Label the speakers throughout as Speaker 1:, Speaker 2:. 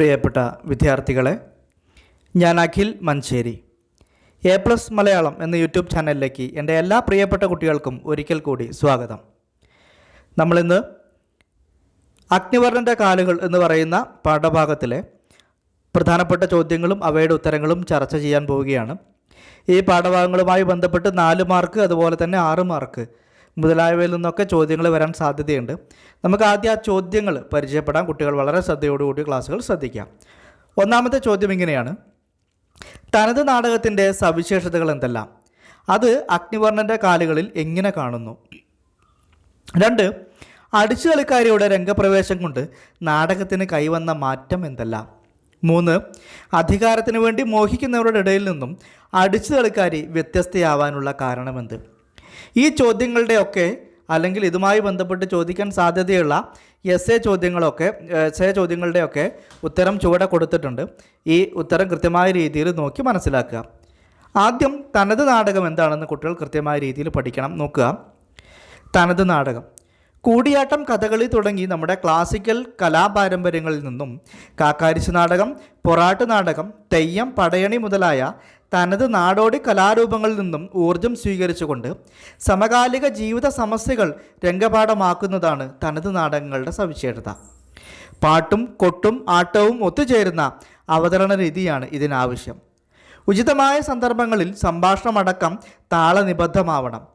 Speaker 1: പ്രിയപ്പെട്ട വിദ്യാർത്ഥികളെ ഞാൻ അഖിൽ മഞ്ചേരി എ പ്ലസ് മലയാളം എന്ന യൂട്യൂബ് ചാനലിലേക്ക് എന്റെ എല്ലാ പ്രിയപ്പെട്ട കുട്ടികൾക്കും ഒരിക്കൽ കൂടി സ്വാഗതം. നമ്മളിന്ന് അഗ്നിവർണന്റെ കാലുകൾ എന്ന് പറയുന്ന പാഠഭാഗത്തിലെ പ്രധാനപ്പെട്ട ചോദ്യങ്ങളും അവയുടെ ഉത്തരങ്ങളും ചർച്ച ചെയ്യാൻ പോവുകയാണ്. ഈ പാഠഭാഗങ്ങളുമായി ബന്ധപ്പെട്ട് നാല് മാർക്ക് അതുപോലെ തന്നെ ആറ് മാർക്ക് മുതലായവയിൽ നിന്നൊക്കെ ചോദ്യങ്ങൾ വരാൻ സാധ്യതയുണ്ട്. നമുക്ക് ആദ്യം ആ ചോദ്യങ്ങൾ പരിചയപ്പെടാം. കുട്ടികൾ വളരെ ശ്രദ്ധയോടുകൂടി ക്ലാസ്സുകൾ ശ്രദ്ധിക്കാം. ഒന്നാമത്തെ ചോദ്യം ഇങ്ങനെയാണ്. തനത് നാടകത്തിന്റെ സവിശേഷതകൾ എന്തെല്ലാം? അത് അഗ്നിവർണന്റെ കാലുകളിൽ എങ്ങനെ കാണുന്നു? രണ്ട് അടിച്ചു കളിക്കാരിയുടെ രംഗപ്രവേശം കൊണ്ട് നാടകത്തിന് കൈവന്ന മാറ്റം എന്തെല്ലാം? മൂന്ന് അധികാരത്തിന് വേണ്ടി മോഹിക്കുന്നവരുടെ ഇടയിൽ നിന്നും അടിച്ചു കളിക്കാരി വ്യത്യസ്തയാവാനുള്ള കാരണമെന്ത്? ഈ ചോദ്യങ്ങളുടെയൊക്കെ അല്ലെങ്കിൽ ഇതുമായി ബന്ധപ്പെട്ട് ചോദിക്കാൻ സാധ്യതയുള്ള എസ് എ ചോദ്യങ്ങളൊക്കെ എസ് എ ചോദ്യങ്ങളുടെയൊക്കെ ഉത്തരം ചുവടെ കൊടുത്തിട്ടുണ്ട്. ഈ ഉത്തരം കൃത്യമായ രീതിയിൽ നോക്കി മനസ്സിലാക്കുക. ആദ്യം തനത് നാടകം എന്താണെന്ന് കുട്ടികൾ കൃത്യമായ രീതിയിൽ പഠിക്കണം. നോക്കുക. തനത് നാടകം. കൂടിയാട്ടം കഥകളി തുടങ്ങി നമ്മുടെ ക്ലാസിക്കൽ കലാപാരമ്പര്യങ്ങളിൽ നിന്നും കാക്കാരിശ് നാടകം പൊറാട്ട് നാടകം തെയ്യം പടയണി മുതലായ തനത് നാടോടി കലാരൂപങ്ങളിൽ നിന്നും ഊർജം സ്വീകരിച്ചുകൊണ്ട് സമകാലിക ജീവിത സമസ്യകൾ രംഗപാഠമാക്കുന്നതാണ് തനത് നാടകങ്ങളുടെ സവിശേഷത. പാട്ടും കൊട്ടും ആട്ടവും ഒത്തുചേരുന്ന അവതരണ രീതിയാണ് ഇതിനാവശ്യം. ഉചിതമായ സന്ദർഭങ്ങളിൽ സംഭാഷണമടക്കം താളനിബദ്ധമാവണം.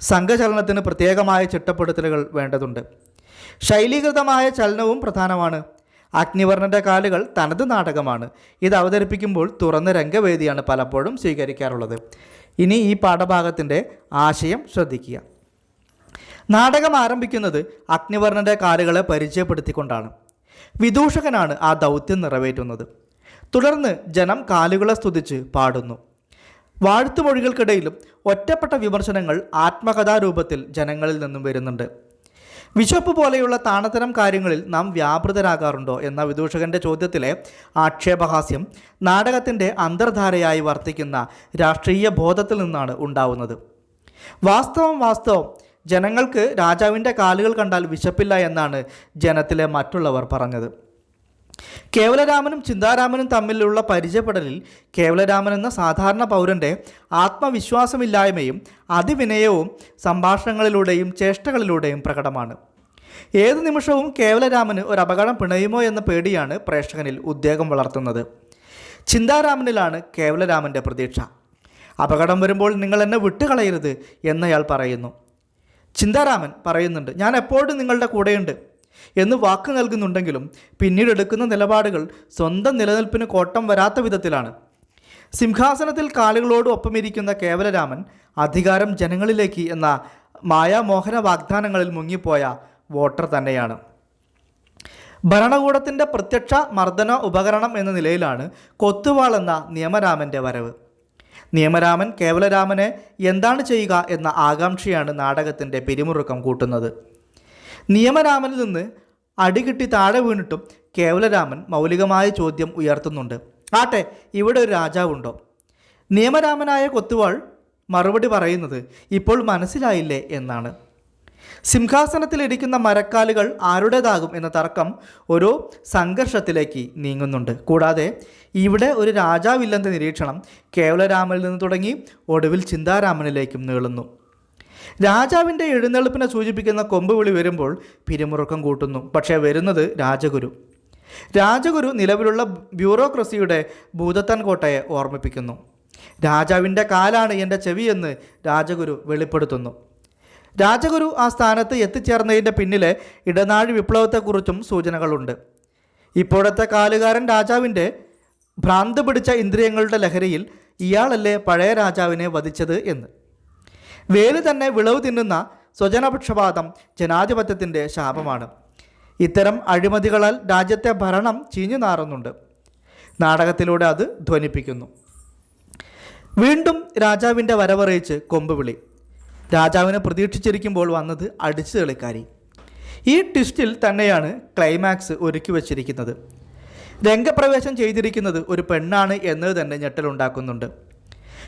Speaker 1: സംഘചലനത്തിന് പ്രത്യേകമായ ചിട്ടപ്പെടുത്തലുകൾ വേണ്ടതുണ്ട്. ശൈലീകൃതമായ ചലനവും പ്രധാനമാണ്. അഗ്നിവർണന്റെ കാലുകൾ തനത് നാടകമാണ്. ഇത് അവതരിപ്പിക്കുമ്പോൾ തുറന്ന രംഗവേദിയാണ് പലപ്പോഴും സ്വീകരിക്കാറുള്ളത്. ഇനി ഈ പാഠഭാഗത്തിന്റെ ആശയം ശ്രദ്ധിക്കുക. നാടകം ആരംഭിക്കുന്നത് അഗ്നിവർണന്റെ കാലുകളെ പരിചയപ്പെടുത്തിക്കൊണ്ടാണ്. വിദൂഷകനാണ് ആ ദൗത്യം നിറവേറ്റുന്നത്. തുടർന്ന് ജനം കാലുകളെ സ്തുതിച്ച് പാടുന്നു. വാഴ്ത്തുമൊഴികൾക്കിടയിലും ഒറ്റപ്പെട്ട വിമർശനങ്ങൾ ആത്മകഥാരൂപത്തിൽ ജനങ്ങളിൽ നിന്നും വരുന്നുണ്ട്. വിശപ്പ് പോലെയുള്ള താണതരം കാര്യങ്ങളിൽ നാം വ്യാപൃതരാകാറുണ്ടോ എന്ന വിദൂഷകന്റെ ചോദ്യത്തിലെ ആക്ഷേപഹാസ്യം നാടകത്തിന്റെ അന്തർധാരയായി വർത്തിക്കുന്ന രാഷ്ട്രീയ ബോധത്തിൽ നിന്നാണ് ഉണ്ടാവുന്നത്. വാസ്തവം വാസ്തവം ജനങ്ങൾക്ക് രാജാവിന്റെ കാലുകൾ കണ്ടാൽ വിശപ്പില്ല എന്നാണ് ജനത്തിലെ മറ്റുള്ളവർ പറഞ്ഞത്. കേവലരാമനും ചിന്താരാമനും തമ്മിലുള്ള പരിചയപ്പെടലിൽ കേവലരാമൻ എന്ന സാധാരണ പൗരന്റെ ആത്മവിശ്വാസമില്ലായ്മയും അതിവിനയവും സംഭാഷണങ്ങളിലൂടെയും ചേഷ്ടകളിലൂടെയും പ്രകടമാണ്. ഏത് നിമിഷവും കേവലരാമന് ഒരു അപകടം പിണയുമോ എന്ന പേടിയാണ് പ്രേക്ഷകനിൽ ഉദ്വേഗം വളർത്തുന്നത്. ചിന്താരാമനിലാണ് കേവലരാമന്റെ പ്രതീക്ഷ. അപകടം വരുമ്പോൾ നിങ്ങൾ എന്നെ വിട്ടുകളയരുത് എന്നയാൾ പറയുന്നു. ചിന്താരാമൻ പറയുന്നുണ്ട് ഞാൻ എപ്പോഴും നിങ്ങളുടെ കൂടെയുണ്ട്. എന്ന് വാക്ക് നൽകുന്നുണ്ടെങ്കിലും പിന്നീട് എടുക്കുന്ന നിലപാടുകൾ സ്വന്തം നിലനിൽപ്പിന് കോട്ടം വരാത്ത വിധത്തിലാണ്. സിംഹാസനത്തിൽ കാലുകളോട് ഒപ്പമിരിക്കുന്ന കേവലരാമൻ അധികാരം ജനങ്ങളിലേക്ക് എന്ന മായാമോഹന വാഗ്ദാനങ്ങളിൽ മുങ്ങിപ്പോയ വോട്ടർ തന്നെയാണ്. ഭരണകൂടത്തിന്റെ പ്രത്യക്ഷ മർദ്ദന ഉപകരണം എന്ന നിലയിലാണ് കൊത്തുവാൾ എന്ന നിയമരാമന്റെ വരവ്. നിയമരാമൻ കേവലരാമനെ എന്താണ് ചെയ്യുക എന്ന ആകാംക്ഷയാണ് നാടകത്തിന്റെ പിരിമുറുക്കം കൂട്ടുന്നത്. നിയമരാമനിൽ നിന്ന് അടികിട്ടി താഴെ വീണിട്ടും കേവലരാമൻ മൗലികമായ ചോദ്യം ഉയർത്തുന്നുണ്ട്. ആട്ടെ ഇവിടെ ഒരു രാജാവുണ്ടോ? നിയമരാമനായ കൊത്തുവാൾ മറുപടി പറയുന്നത് ഇപ്പോൾ മനസ്സിലായില്ലേ എന്നാണ്. സിംഹാസനത്തിലിരിക്കുന്ന മരക്കാലുകൾ ആരുടേതാകും എന്ന തർക്കം ഒരു സംഘർഷത്തിലേക്ക് നീങ്ങുന്നുണ്ട്. കൂടാതെ ഇവിടെ ഒരു രാജാവില്ലെന്ന നിരീക്ഷണം കേവലരാമനിൽ നിന്ന് തുടങ്ങി ഒടുവിൽ ചിന്താരാമനിലേക്കും നീളുന്നു. രാജാവിന്റെ എഴുന്നള്ളിപ്പിനെ സൂചിപ്പിക്കുന്ന കൊമ്പുവിളി വരുമ്പോൾ പിരിമുറുക്കം കൂട്ടുന്നു. പക്ഷേ വരുന്നത് രാജഗുരു. രാജഗുരു നിലവിലുള്ള ബ്യൂറോക്രസിയുടെ ഭൂതത്തൻ കോട്ടയെ ഓർമ്മിപ്പിക്കുന്നു. രാജാവിന്റെ കാലാണ് എന്റെ ചെവിയെന്ന് രാജഗുരു വെളിപ്പെടുത്തുന്നു. രാജഗുരു ആ സ്ഥാനത്ത് എത്തിച്ചേർന്നതിന്റെ പിന്നിലെ ഇടനാഴി വിപ്ലവത്തെക്കുറിച്ചും സൂചനകളുണ്ട്. ഇപ്പോഴത്തെ കാലുകാരൻ രാജാവിന്റെ ഭ്രാന്ത് പിടിച്ച ഇന്ദ്രിയങ്ങളുടെ ലഹരിയിൽ ഇയാളല്ലേ പഴയ രാജാവിനെ വധിച്ചത് എന്ന്. വേൽ തന്നെ വിളവ് തിന്നുന്ന സ്വജനപക്ഷപാതം ജനാധിപത്യത്തിന്റെ ശാപമാണ്. ഇത്തരം അഴിമതികളാൽ രാജ്യത്തെ ഭരണം ചീഞ്ഞു നാറുന്നുണ്ട്. നാടകത്തിലൂടെ അത് ധ്വനിപ്പിക്കുന്നു. വീണ്ടും രാജാവിന്റെ വരവറിയിച്ച് കൊമ്പുവിളി രാജാവിനെ പ്രതീക്ഷിച്ചിരിക്കുമ്പോൾ വന്നത് അടിച്ചു തെളിക്കാരി. ഈ ട്വിസ്റ്റിൽ തന്നെയാണ് ക്ലൈമാക്സ് ഒരുക്കി വച്ചിരിക്കുന്നത്. രംഗപ്രവേശം ചെയ്തിരിക്കുന്നത് ഒരു പെണ്ണാണ് എന്നത് തന്നെ ഞെട്ടലുണ്ടാക്കുന്നുണ്ട്.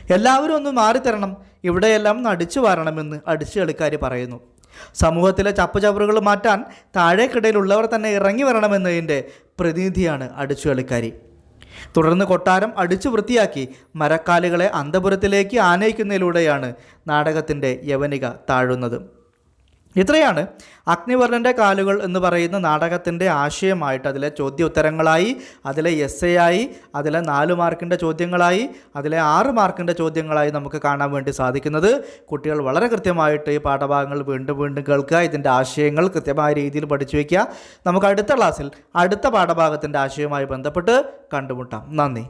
Speaker 1: എല്ലാവരും ഒന്ന് മാറിത്തരണം. ഇവിടെയെല്ലാം നടിച്ചു വരണമെന്ന് അടിച്ചു കളിക്കാർ പറയുന്നു. സമൂഹത്തിലെ ചപ്പുചവറുകൾ മാറ്റാൻ താഴേക്കിടയിലുള്ളവർ തന്നെ ഇറങ്ങി വരണമെന്നതിന്റെ പ്രതിനിധിയാണ് അടിച്ചു കളിക്കാരി. തുടർന്ന് കൊട്ടാരം അടിച്ചു വൃത്തിയാക്കി മരക്കാലുകളെ അന്തപുരത്തിലേക്ക് ആനയിക്കുന്നതിലൂടെയാണ് നാടകത്തിന്റെ യവനിക താഴുന്നത്. ഇത്രയാണ് അഗ്നിവർണന്റെ കാലുകൾ എന്ന് പറയുന്ന നാടകത്തിന്റെ ആശയമായിട്ട് അതിലെ ചോദ്യോത്തരങ്ങളായി അതിലെ എസ് എ ആയി അതിലെ നാല് മാർക്കിന്റെ ചോദ്യങ്ങളായി അതിലെ ആറ് മാർക്കിന്റെ ചോദ്യങ്ങളായി നമുക്ക് കാണാൻ വേണ്ടി സാധിക്കുന്നത്. കുട്ടികൾ വളരെ കൃത്യമായിട്ട് ഈ പാഠഭാഗങ്ങൾ വീണ്ടും വീണ്ടും കേൾക്കുക ഇതിന്റെ ആശയങ്ങൾ കൃത്യമായ രീതിയിൽ പഠിച്ചു വയ്ക്കുക. നമുക്ക് അടുത്ത ക്ലാസ്സിൽ അടുത്ത പാഠഭാഗത്തിന്റെ ആശയവുമായി ബന്ധപ്പെട്ട് കണ്ടുമുട്ടാം. നന്ദി.